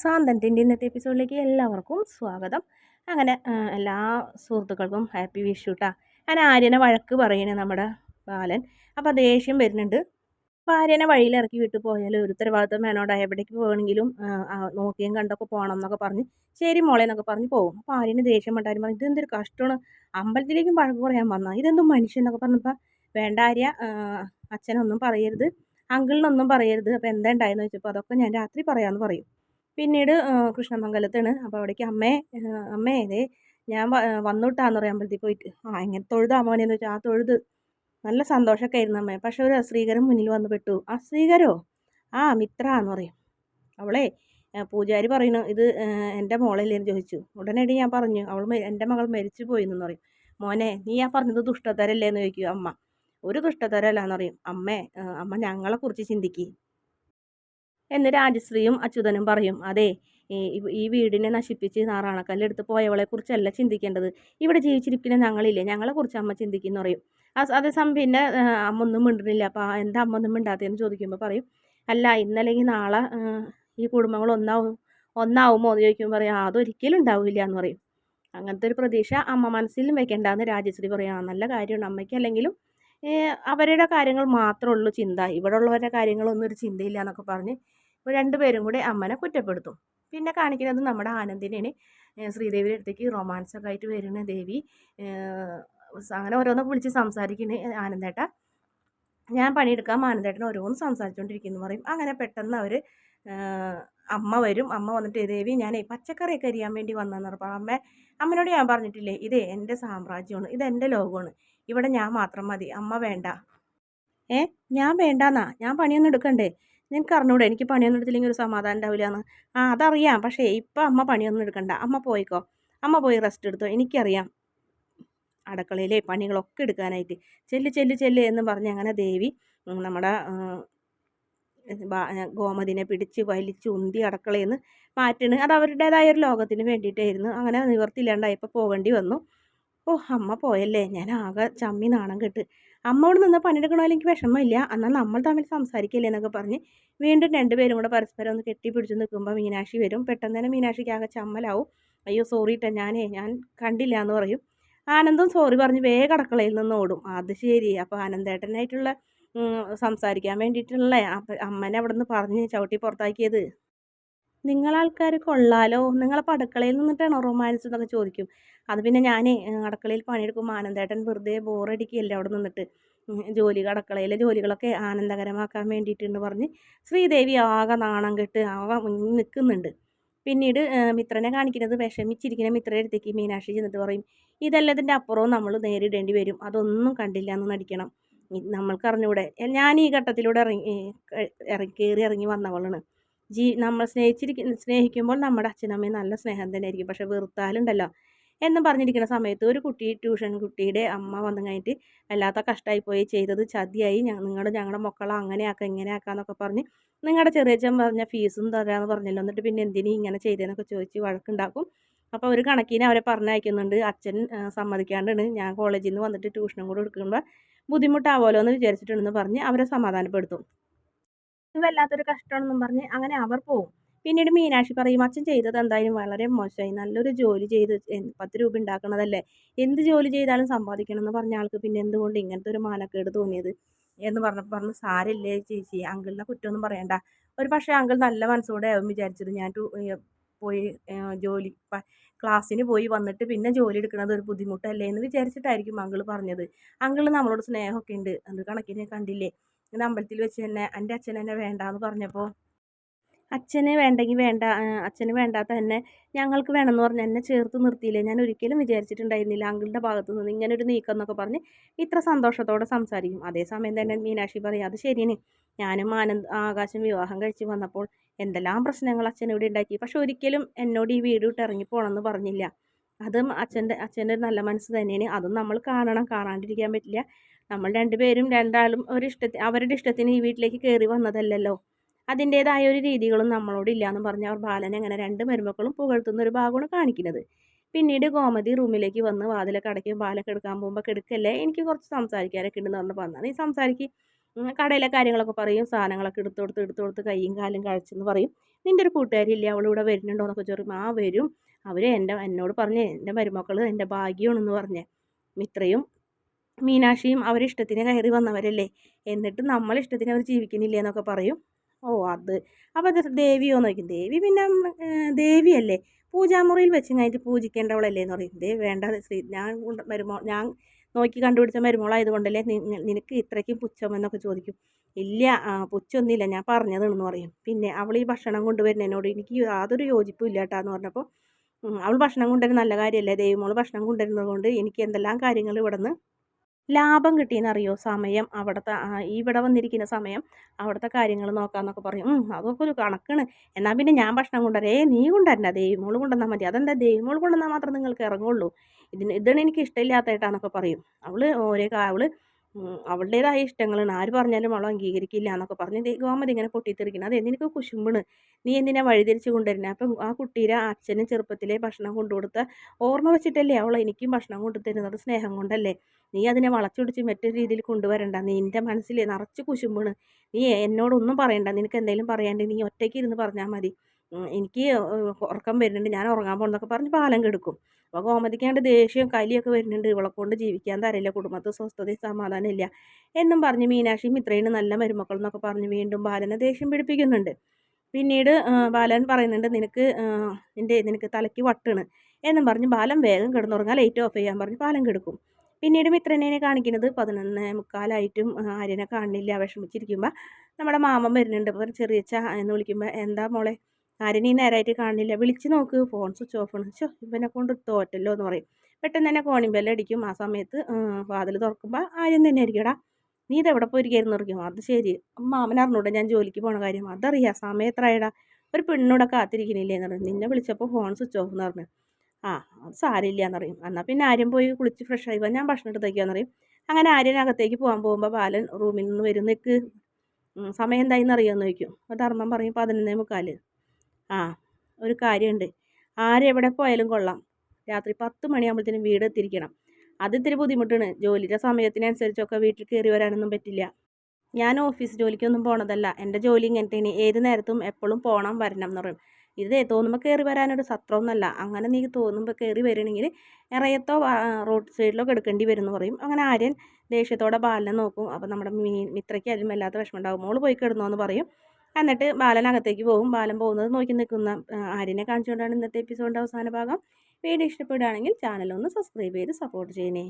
സാന്തന്റെ ഇന്നത്തെ എപ്പിസോഡിലേക്ക് എല്ലാവർക്കും സ്വാഗതം. അങ്ങനെ എല്ലാ സുഹൃത്തുക്കൾക്കും ഹാപ്പി വിഷു കേട്ടോ അങ്ങനെ ആര്യനെ വഴക്ക് പറയണേ നമ്മുടെ ബാലൻ. അപ്പോൾ ദേഷ്യം വരുന്നുണ്ട്. അപ്പോൾ ആര്യനെ വഴിയിൽ ഇറക്കി വിട്ട് പോയാൽ ഒരു ഉത്തരവാദിത്വം മേനോട് എവിടേക്ക് പോകണമെങ്കിലും നോക്കിയും കണ്ടൊക്കെ പോകണം എന്നൊക്കെ പറഞ്ഞ് ശരി മോളെ എന്നൊക്കെ പറഞ്ഞ് പോകും. അപ്പോൾ ആര്യന് ദേഷ്യം ഉണ്ടായിരുന്നു പറഞ്ഞു ഇതെന്തൊരു കഷ്ടമാണ്. അമ്പലത്തിലേക്കും വഴക്ക് പറയാൻ വന്നാൽ ഇതെന്തും മനുഷ്യൻ എന്നൊക്കെ പറഞ്ഞപ്പോൾ വേണ്ട ആര്യ അച്ഛനൊന്നും പറയരുത്. അങ്കിളിനൊന്നും പറയരുത്. അപ്പോൾ എന്താ ഉണ്ടായെന്ന് വെച്ചപ്പോൾ അതൊക്കെ ഞാൻ രാത്രി പറയാമെന്ന് പറയും. പിന്നീട് കൃഷ്ണമംഗലത്താണ്. അപ്പോൾ അവിടേക്ക് അമ്മേ അമ്മേ ദേ ഞാൻ വന്നോട്ടാന്ന് പറയാം പോയിട്ട് ആ എങ്ങനെ തൊഴുതാ മോനെന്ന് വെച്ചാൽ ആ തൊഴുത്. നല്ല സന്തോഷമൊക്കെ ആയിരുന്നു അമ്മേ. പക്ഷെ ഒരു അശ്രീകരം മുന്നിൽ വന്ന് പെട്ടു. അശ്രീകരോ ആ മിത്ര എന്ന് പറയും. അവളെ പൂജാരി പറയുന്നു ഇത് എന്റെ മോളല്ലേന്ന് ചോദിച്ചു. ഉടനടി ഞാൻ പറഞ്ഞു അവൾ എന്റെ മകൾ മരിച്ചു പോയി എന്ന് പറയും. മോനെ നീ ആ പറഞ്ഞത് ദുഷ്ടതരല്ലേന്ന് ചോദിക്കും അമ്മ. ഒരു ദുഷ്ടതരല്ലാന്ന് പറയും. അമ്മേ അമ്മ ഞങ്ങളെക്കുറിച്ച് ചിന്തിക്കുക എന്ന് രാജശ്രീയും അച്യുതനും പറയും. അതെ ഈ വീടിനെ നശിപ്പിച്ച് നാറാണക്കല്ലെടുത്ത് പോയവളെ കുറിച്ചല്ല ചിന്തിക്കേണ്ടത്. ഇവിടെ ജീവിച്ചിരിക്കുന്ന ഞങ്ങളില്ലേ ഞങ്ങളെ കുറിച്ച് അമ്മ ചിന്തിക്കുന്നു പറയും. അതേസമയം പിന്നെ അമ്മ ഒന്നും മിണ്ടുന്നില്ല. അപ്പോൾ എന്താ അമ്മ ഒന്നും മിണ്ടാത്തതെന്ന് ചോദിക്കുമ്പോൾ പറയും. അല്ല ഇന്നല്ലെങ്കിൽ നാളെ ഈ കുടുംബങ്ങൾ ഒന്നാവും ഒന്നാവുമോ എന്ന് ചോദിക്കുമ്പോൾ പറയും അതൊരിക്കലും ഉണ്ടാവില്ല എന്ന് പറയും. അങ്ങനത്തെ ഒരു പ്രതീക്ഷ അമ്മ മനസ്സിലും വെക്കേണ്ടെന്ന് രാജശ്രീ പറയാം. നല്ല കാര്യമാണ് അമ്മയ്ക്ക് അല്ലെങ്കിലും അവരുടെ കാര്യങ്ങൾ മാത്രമേ ഉള്ളൂ ചിന്ത. ഇവിടെ ഉള്ളവരുടെ കാര്യങ്ങളൊന്നും ഒരു ചിന്തയില്ല എന്നൊക്കെ പറഞ്ഞ് രണ്ടുപേരും കൂടി അമ്മനെ കുറ്റപ്പെടുത്തും. പിന്നെ കാണിക്കുന്നത് നമ്മുടെ ആനന്ദിനെയാണ്. ശ്രീദേവിയുടെ അടുത്തേക്ക് റൊമാൻസൊക്കെ ആയിട്ട് വരുന്ന ദേവി. അങ്ങനെ ഓരോന്ന് വിളിച്ച് സംസാരിക്കുന്നത് ആനന്ദേട്ട. ഞാൻ പണിയെടുക്കാൻ ആനന്ദേട്ടൻ ഓരോന്ന് സംസാരിച്ചുകൊണ്ടിരിക്കുന്നു പറയും. അങ്ങനെ പെട്ടെന്ന് അവർ അമ്മ വരും. അമ്മ വന്നിട്ട് ദേവി ഞാൻ പച്ചക്കറിയൊക്കെ അരിയാൻ വേണ്ടി വന്നതെന്ന് പറഞ്ഞപ്പോൾ അമ്മ അമ്മനോട് ഞാൻ പറഞ്ഞിട്ടില്ലേ ഇതേ എന്റെ സാമ്രാജ്യമാണ് ഇത് എന്റെ ലോകമാണ്. ഇവിടെ ഞാൻ മാത്രം മതി. അമ്മ വേണ്ട. ഏ ഞാൻ വേണ്ടാന്നാ. ഞാൻ പണിയൊന്നും എടുക്കണ്ടേ. നിനക്ക് അറിഞ്ഞൂടെ? എനിക്ക് പണിയൊന്നും എടുത്തില്ലെങ്കിൽ ഒരു സമാധാനം ഉണ്ടാവില്ല എന്ന്. ആ അതറിയാം. പക്ഷേ ഇപ്പം അമ്മ പണിയൊന്നും എടുക്കണ്ട. അമ്മ പോയിക്കോ. അമ്മ പോയി റെസ്റ്റ് എടുത്തോ. എനിക്കറിയാം. അടുക്കളയിലെ പണികളൊക്കെ എടുക്കാനായിട്ട്. ചെല്ല് ചെല്ല് ചെല്ല് എന്ന് പറഞ്ഞ് അങ്ങനെ ദേവി നമ്മുടെ ഗോമതിനെ പിടിച്ച് വലിച്ച് ഉന്തി അടുക്കളയിൽ നിന്ന് മാറ്റണ്. അത് അവരുടേതായ ഒരു ലോകത്തിന് വേണ്ടിയിട്ടായിരുന്നു. അങ്ങനെ നിവർത്തിയില്ലാണ്ടായപ്പോൾ പോകേണ്ടി വന്നു. ഓ അമ്മ പോയല്ലേ? ഞാൻ ആകെ ചമ്മി നാണം കെട്ട്. അമ്മ അവിടെ നിന്ന് പണിയെടുക്കണമല്ലോ എനിക്ക് വിഷമമില്ല? എന്നാൽ നമ്മൾ തമ്മിൽ സംസാരിക്കില്ല എന്നൊക്കെ പറഞ്ഞ് വീണ്ടും രണ്ടുപേരും കൂടെ പരസ്പരം ഒന്ന് കെട്ടിപ്പിടിച്ച് നിൽക്കുമ്പോൾ മീനാക്ഷി വരും. പെട്ടെന്ന് തന്നെ മീനാക്ഷിക്ക് ആകെ ചമ്മലാവും. അയ്യോ സോറി ഇട്ട ഞാനേ ഞാൻ കണ്ടില്ല എന്ന് പറയും. ആനന്ദം സോറി പറഞ്ഞ് വേഗം അടക്കളയിൽ നിന്ന് ഓടും. അത് ശരി. അപ്പോൾ ആനന്ദേട്ടനായിട്ടുള്ള സംസാരിക്കാൻ വേണ്ടിയിട്ടുള്ള അമ്മനെ അവിടെ നിന്ന് പറഞ്ഞ് ചവിട്ടി പുറത്താക്കിയത്. നിങ്ങളാൾക്കാർ കൊള്ളാലോ? നിങ്ങളെ അടുക്കളയിൽ നിന്നിട്ടാണോ റൊമാൻസ് എന്നൊക്കെ ചോദിക്കും. അത് പിന്നെ ഞാൻ അടുക്കളയിൽ പണിയെടുക്കുമ്പോൾ ആനന്ദേട്ടൻ വെറുതെ ബോറടിക്കുകയല്ലേ അവിടെ നിന്നിട്ട്. ജോലി അടുക്കളയിലെ ജോലികളൊക്കെ ആനന്ദകരമാക്കാൻ വേണ്ടിയിട്ടെന്ന് പറഞ്ഞ് ശ്രീദേവി ആകെ നാണം കെട്ട് ആകെ നിൽക്കുന്നുണ്ട്. പിന്നീട് മിത്രനെ കാണിക്കുന്നത് വിഷമിച്ചിരിക്കുന്ന മിത്രയുടെ അടുത്തേക്ക് മീനാക്ഷി ചെന്നിട്ട് പറയും ഇതെല്ലാത്തിന്റെ അപ്പുറവും നമ്മൾ നേരിടേണ്ടി വരും. അതൊന്നും കണ്ടില്ല എന്ന് നടിക്കണം. നമ്മൾക്ക് അറിഞ്ഞൂടെ ഞാൻ ഈ ഘട്ടത്തിലൂടെ ഇറങ്ങി ഇറങ്ങി കയറി ഇറങ്ങി വന്നവളാണ്. ജീ നമ്മൾ സ്നേഹിച്ചിരിക്കുന്ന സ്നേഹിക്കുമ്പോൾ നമ്മുടെ അച്ഛനമ്മയും നല്ല സ്നേഹം തന്നെ ആയിരിക്കും പക്ഷെ വെറുത്താലുണ്ടല്ലോ. എന്നും പറഞ്ഞിരിക്കുന്ന സമയത്ത് ഒരു കുട്ടി ട്യൂഷൻ കുട്ടിയുടെ അമ്മ വന്നു കഴിഞ്ഞിട്ട് വല്ലാത്ത കഷ്ടമായി പോയി ചെയ്തത് ചതിയായി. നിങ്ങളുടെ ഞങ്ങളുടെ മക്കളെ അങ്ങനെയാക്കാം ഇങ്ങനെയാക്കാന്നൊക്കെ പറഞ്ഞ് നിങ്ങളുടെ ചെറിയച്ഛൻ പറഞ്ഞ ഫീസും തരാമെന്ന് പറഞ്ഞല്ലോ. എന്നിട്ട് പിന്നെ എന്തിനീ ഇങ്ങനെ ചെയ്തതെന്നൊക്കെ ചോദിച്ച് വഴക്കുണ്ടാക്കും. അപ്പോൾ ഒരു കണക്കിനെ അവരെ പറഞ്ഞയക്കുന്നുണ്ട്. അച്ഛൻ സമ്മതിക്കാണ്ടാണ് ഞാൻ കോളേജിൽ നിന്ന് വന്നിട്ട് ട്യൂഷനും കൂടെ എടുക്കുമ്പോൾ ബുദ്ധിമുട്ടാവുമല്ലോ എന്ന് വിചാരിച്ചിട്ടുണ്ടെന്ന് പറഞ്ഞ് അവരെ സമാധാനപ്പെടുത്തും. വല്ലാത്തൊരു കഷ്ടമാണെന്നും പറഞ്ഞ് അങ്ങനെ അവർ പോകും പിന്നീട് മീനാക്ഷി പറയും അച്ഛൻ ചെയ്തത് എന്തായാലും വളരെ മോശമായി. നല്ലൊരു ജോലി ചെയ്ത് പത്ത് രൂപ ഉണ്ടാക്കണതല്ലേ? എന്ത് ജോലി ചെയ്താലും സമ്പാദിക്കണം എന്ന് പറഞ്ഞ ആൾക്ക് പിന്നെ എന്തുകൊണ്ട് ഇങ്ങനത്തെ ഒരു മാനക്കേട് തോന്നിയത്? എന്ന് പറഞ്ഞപ്പോൾ പറഞ്ഞു സാരില്ലേ ചേച്ചി അങ്കിളിനെ കുറ്റമൊന്നും പറയണ്ട. ഒരു പക്ഷേ അങ്കിൾ നല്ല മനസ്സോടെ ആവും വിചാരിച്ചത്. ഞാൻ പോയി ജോലി ക്ലാസ്സിന് പോയി വന്നിട്ട് പിന്നെ ജോലി എടുക്കുന്നത് ഒരു ബുദ്ധിമുട്ടല്ലേ? എന്ന് വിചാരിച്ചിട്ടായിരിക്കും അങ്കിൾ പറഞ്ഞത്. അങ്കിൾ നമ്മളോട് സ്നേഹമൊക്കെ ഉണ്ട്. അത് കണക്കിന് കണ്ടില്ലേ? ഇത് അമ്പലത്തിൽ വെച്ച് തന്നെ എന്റെ അച്ഛൻ വേണ്ട എന്ന് പറഞ്ഞപ്പോൾ അച്ഛന് വേണ്ടെങ്കിൽ വേണ്ട അച്ഛന് വേണ്ടാത്ത തന്നെ ഞങ്ങൾക്ക് വേണമെന്ന് പറഞ്ഞ് എന്നെ ചേർത്ത് നിർത്തിയില്ലേ? ഞാൻ ഒരിക്കലും വിചാരിച്ചിട്ടുണ്ടായിരുന്നില്ല അങ്കിളുടെ ഭാഗത്തു നിന്ന് ഇങ്ങനെ ഒരു നീക്കം എന്നൊക്കെ പറഞ്ഞ് ഇത്ര സന്തോഷത്തോടെ സംസാരിക്കും. അതേസമയം തന്നെ മീനാക്ഷി പറയും അത് ശരിയാണ് ഞാനും ആനന്ദ് ആകാശം വിവാഹം കഴിച്ച് വന്നപ്പോൾ എന്തെല്ലാം പ്രശ്നങ്ങൾ അച്ഛൻ ഇവിടെ ഉണ്ടാക്കി? പക്ഷെ ഒരിക്കലും എന്നോട് ഈ വീട് വിട്ട് ഇറങ്ങി പോകണമെന്ന് പറഞ്ഞില്ല. അതും അച്ഛന്റെ അച്ഛന്റെ നല്ല മനസ്സ് തന്നെയാണ്. അതും നമ്മൾ കാണണം കാണാണ്ടിരിക്കാൻ പറ്റില്ല. നമ്മൾ രണ്ടുപേരും രണ്ടാളും ഒരു ഇഷ്ടത്തി അവരുടെ ഇഷ്ടത്തിന് ഈ വീട്ടിലേക്ക് കയറി വന്നതല്ലല്ലോ. അതിന്റേതായ ഒരു രീതികളും നമ്മളോട് ഇല്ലയെന്ന് പറഞ്ഞ് അവർ ബാലനെ അങ്ങനെ രണ്ട് മരുമക്കളും പുകഴ്ത്തുന്ന ഒരു ഭാഗമാണ് കാണിക്കുന്നത്. പിന്നീട് ഗോമതി റൂമിലേക്ക് വന്ന് വാതിലൊക്കെ അടയ്ക്കും ബാലൊക്കെ എടുക്കാൻ പോകുമ്പോൾ കിടക്കല്ലേ എനിക്ക് കുറച്ച് സംസാരിക്കാനൊക്കെ ഉണ്ടെന്ന് പറഞ്ഞ് വന്നാൽ നീ സംസാരിക്ക് കടയിലെ കാര്യങ്ങളൊക്കെ പറയും സാധനങ്ങളൊക്കെ എടുത്ത് കൊടുത്ത് എടുത്ത് കൊടുത്ത് കൈയും കാലും കഴിച്ചെന്ന് പറയും. നിന്റെ ഒരു കൂട്ടുകാരില്ലേ അവളിവിടെ വരുന്നുണ്ടോ? എന്നൊക്കെ ചോദിക്കും ആ വരും. അവർ എന്റെ എന്നോട് പറഞ്ഞ് എന്റെ മരുമക്കൾ എന്റെ ഭാഗ്യമാണെന്ന് പറഞ്ഞേ. മിത്രയും മീനാക്ഷിയും അവരിഷ്ടത്തിന് കയറി വന്നവരല്ലേ? എന്നിട്ട് നമ്മൾ ഇഷ്ടത്തിന് അവർ ജീവിക്കുന്നില്ലേ എന്നൊക്കെ പറയും. ഓ അത്. അപ്പോൾ ദേവിയോ നോക്കും ദേവി പിന്നെ ദേവിയല്ലേ? പൂജാമുറിയിൽ വെച്ച് കഴിഞ്ഞിട്ട് പൂജിക്കേണ്ടവളല്ലേ എന്ന് പറയും. ദേ വേണ്ട ശ്രീ ഞാൻ മരുമോ ഞാൻ നോക്കി കണ്ടുപിടിച്ച മരുമോളായതുകൊണ്ടല്ലേ നിനക്ക് ഇത്രയ്ക്കും പുച്ഛം എന്നൊക്കെ ചോദിക്കും. ഇല്ല ആ, പുച്ഛമൊന്നുമില്ല ഞാൻ പറഞ്ഞതെന്ന് പറയും. പിന്നെ അവൾ ഈ ഭക്ഷണം കൊണ്ടുവരുന്നതിനോട് എനിക്ക് യാതൊരു യോജിപ്പും ഇല്ല കേട്ടാന്ന് പറഞ്ഞപ്പോൾ അവൾ ഭക്ഷണം കൊണ്ടുവരുന്ന നല്ല കാര്യമല്ലേ? ദൈവമോൾ ഭക്ഷണം കൊണ്ടുവരുന്നത് കൊണ്ട് എനിക്ക് എന്തെല്ലാം കാര്യങ്ങൾ ഇവിടെ നിന്ന് ലാഭം കിട്ടിയെന്നറിയോ സമയം അവിടുത്തെ ഇവിടെ വന്നിരിക്കുന്ന സമയം അവിടുത്തെ കാര്യങ്ങൾ നോക്കാമെന്നൊക്കെ പറയും. അതൊക്കെ ഒരു കണക്കാണ്. എന്നാൽ പിന്നെ ഞാൻ ഭക്ഷണം കൊണ്ടുവരേ. നീ കൊണ്ടുവരണ്ട. ദൈവമോൾ കൊണ്ടുവന്നാൽ മതി. അതെന്താ? ദൈവമോൾ കൊണ്ടുവന്നാൽ മാത്രം നിങ്ങൾക്ക് ഇറങ്ങുള്ളൂ. ഇതിന് ഇതാണ് എനിക്ക് ഇഷ്ടമില്ലാത്തതായിട്ടാന്നൊക്കെ പറയും. അവൾ ഓരോ ഉം, അവളുടേതായ ഇഷ്ടങ്ങളാണ്. ആര് പറഞ്ഞാലും അവൾ അംഗീകരിക്കില്ല എന്നൊക്കെ പറഞ്ഞ് ഗോമതി ഇങ്ങനെ പൊട്ടിത്തെറിക്കണം അത് നിനക്ക് കുശുമ്പിണ്? നീ എന്തിനാ വഴിതിരിച്ച് കൊണ്ടുവരുന്നത് അപ്പം ആ കുട്ടിയുടെ അച്ഛനും ചെറുപ്പത്തിലെ ഭക്ഷണം കൊണ്ടുകൊടുത്ത ഓർമ്മ വെച്ചിട്ടല്ലേ അവൾ എനിക്കും ഭക്ഷണം കൊണ്ടു തരുന്നത് സ്നേഹം കൊണ്ടല്ലേ? നീ അതിനെ വളച്ചൊടിച്ച് മറ്റൊരു രീതിയിൽ കൊണ്ടുവരണ്ട. നിന്റെ മനസ്സിൽ നിറച്ച് കുശുമ്പിണ്. നീ എന്നോടൊന്നും പറയണ്ട. നിനക്ക് എന്തെങ്കിലും പറയാണ്ട് നീ ഒറ്റയ്ക്ക് ഇരുന്ന് പറഞ്ഞാൽ മതി. എനിക്ക് ഉറക്കം വരുന്നുണ്ട്. ഞാൻ ഉറങ്ങാൻ പോകണമെന്നൊക്കെ പറഞ്ഞ് പാലം കെടുക്കും. അപ്പോൾ ഗോമതിക്കാണ്ട് ദേഷ്യവും കലിയൊക്കെ വരുന്നുണ്ട്. ഇവളെ കൊണ്ട് ജീവിക്കാൻ തരില്ല. കുടുംബത്തിൽ സ്വസ്ഥതയും സമാധാനം ഇല്ല. എന്നും പറഞ്ഞ് മീനാക്ഷിയും ഇത്രയും നല്ല മരുമക്കൾ എന്നൊക്കെ പറഞ്ഞ് വീണ്ടും ബാലനെ ദേഷ്യം പിടിപ്പിക്കുന്നുണ്ട്. പിന്നീട് ബാലൻ പറയുന്നുണ്ട് നിനക്ക് നിന്റെ നിനക്ക് തലയ്ക്ക് വട്ടാണ്. എന്നും പറഞ്ഞ് ബാലൻ വേഗം കിടന്നുറങ്ങാൻ ലൈറ്റ് ഓഫ് ചെയ്യാൻ പറഞ്ഞ് ബാലൻ കിടക്കും. പിന്നീട് മിത്രനെ കാണിക്കുന്നത് പതിനൊന്ന് മുക്കാലായിട്ടും ആര്യനെ കാണില്ല വിഷമിച്ചിരിക്കുമ്പോൾ നമ്മുടെ മാമൻ വരുന്നുണ്ട്. അപ്പോൾ ചെറിയച്ച എന്ന് വിളിക്കുമ്പോൾ എന്താ മോളെ? ആര്യനെ ഈ നേരമായിട്ട് കാണുന്നില്ല വിളിച്ച് നോക്ക്. ഫോൺ സ്വിച്ച് ഓഫ് ആണ്. ചോ ഇവനെ കൊണ്ട് തോറ്റല്ലോ എന്ന് പറയും. പെട്ടെന്ന് തന്നെ കോണിംഗ് ബെല്ല് അടിക്കും. ആ സമയത്ത് വാതിൽ തുറക്കുമ്പോൾ ആരും തന്നെ ആയിരിക്കടാ നീ ഇതെവിടെ പോയിരിക്കായിരുന്നു പറയും. അത് ശരി. അമ്മ മാമൻ അറിഞ്ഞൂടെ ഞാൻ ജോലിക്ക് പോണ കാര്യം. അതറിയാം. സമയത്രയടാ. ഒരു പെണ്ണൂടെ കാത്തിരിക്കണില്ലേ എന്ന് പറയും. നിന്നെ വിളിച്ചപ്പോൾ ഫോൺ സ്വിച്ച് ഓഫ് എന്ന് പറഞ്ഞു. ആ അത് സാരമില്ല എന്ന് പറയും. എന്നാൽ പിന്നെ ആരും പോയി കുളിച്ച് ഫ്രഷ് ആയി ഞാൻ ഭക്ഷണം എടുത്തേക്കാന്ന് പറയും. അങ്ങനെ ആര്യനകത്തേക്ക് പോകാൻ പോകുമ്പോൾ ബാലൻ റൂമിൽ നിന്ന് വരുന്നേക്ക് സമയം എന്തായിന്ന് അറിയാമെന്ന് ചോദിക്കും. അപ്പോൾ ധർമ്മം പറയും പതിനൊന്നേ മുക്കാൽ. ആ ഒരു കാര്യമുണ്ട്. ആരെവിടെ പോയാലും കൊള്ളാം. രാത്രി പത്ത് മണിയാകുമ്പോഴത്തേനും വീട് എത്തിയിരിക്കണം. അത് ഇത്തിരി ബുദ്ധിമുട്ടാണ്. ജോലിയുടെ സമയത്തിനനുസരിച്ചൊക്കെ വീട്ടിൽ കയറി വരാനൊന്നും പറ്റില്ല. ഞാൻ ഓഫീസ് ജോലിക്കൊന്നും പോണതല്ല. എന്റെ ജോലി ഇങ്ങനത്തേന്. ഏത് നേരത്തും എപ്പോഴും പോകണം വരണം എന്ന് പറയും. ഇത് തോന്നുമ്പോൾ കയറി വരാനൊരു സത്രമൊന്നുമല്ല. അങ്ങനെ നീ തോന്നുമ്പോൾ കയറി വരണമെങ്കിൽ ഇറയത്തോ റോഡ് സൈഡിലോ കിടക്കേണ്ടി വരും എന്ന് പറയും. അങ്ങനെ ആര്യൻ ദേഷ്യത്തോടെ ബാലനെ നോക്കും. അപ്പോൾ നമ്മുടെ മീ മിത്രയ്ക്ക് അതിലും വല്ലാത്ത വിഷമം ഉണ്ടാകും മോൾ പോയി കിടന്നോ എന്ന് പറയും. എന്നിട്ട് ബാലനകത്തേക്ക് പോകും. ബാലൻ പോകുന്നത് നോക്കി നിൽക്കുന്ന ആര്യനെ കാണിച്ചുകൊണ്ടാണ് ഇന്നത്തെ എപ്പിസോഡിന്റെ അവസാന ഭാഗം. വീഡിയോ ഇഷ്ടപ്പെടുകയാണെങ്കിൽ ചാനൽ ഒന്ന് സബ്സ്ക്രൈബ് ചെയ്ത് സപ്പോർട്ട് ചെയ്യണേ.